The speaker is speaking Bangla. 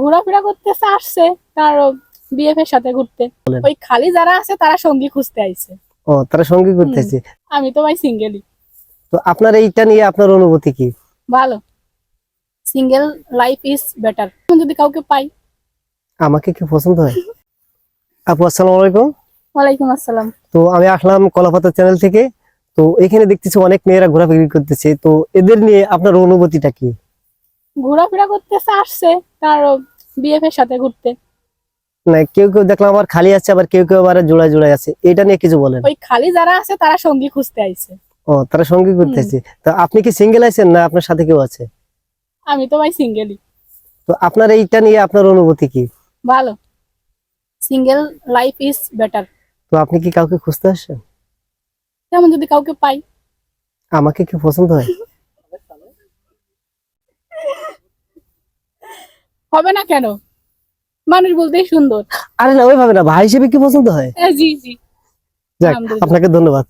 ঘোরাফেরা করতেছে আসছে তার বিএফ এর সাথে ঘুরতে। ওই খালি যারা আছে তারা সঙ্গী খুঁজতে আইছে। ও তারা সঙ্গী করতেছে আমি তো ভাই সিঙ্গেলই তো আপনার এইটা নিয়ে আপনার অনুভূতি কি? ভালো। সিঙ্গেল লাইফ ইজ বেটার যদি কাউকে পাই। আমাকে কি পছন্দ হয়? আপু আসসালামু আলাইকুম। ওয়ালাইকুম আসসালাম। তো আমি আসলাম কলাপাতা চ্যানেল থেকে। তো এখানে দেখতেছি অনেক মেয়েরা ঘোরাফেরি করতেছে। তো এদের নিয়ে আপনার অনুভূতিটা কি? ঘোরাফেরা করতেছে আসছে তার বিএফ এর সাথে ঘুরতে। না কেউ কেউ দেখলাম আবার খালি আছে আবার কেউ কেউ আবার আছে। এটা নিয়ে কিছু বলেন। ওই খালি যারা আছে তারা সঙ্গী খুঁজতে আইছে। ও তারা সঙ্গী করতেছে তো আপনি কি সিঙ্গেল আছেন না আপনার সাথে কেউ আছে? আমি তো ভাই সিঙ্গেলই তো আপনার এইটা নিয়ে আপনার অনুভূতি কি? ভালো। সিঙ্গেল লাইফ ইজ বেটার তো আপনি কি কাউকে খুঁজতে তেমন যদি কাউকে পাই। আমাকে কি পছন্দ হয়? হবে না কেন? মানুষ বলতেই সুন্দর। আরে না ওইভাবে না ভাই হিসেবে কি পছন্দ হয়? জি জি। যাক আপনাকে ধন্যবাদ।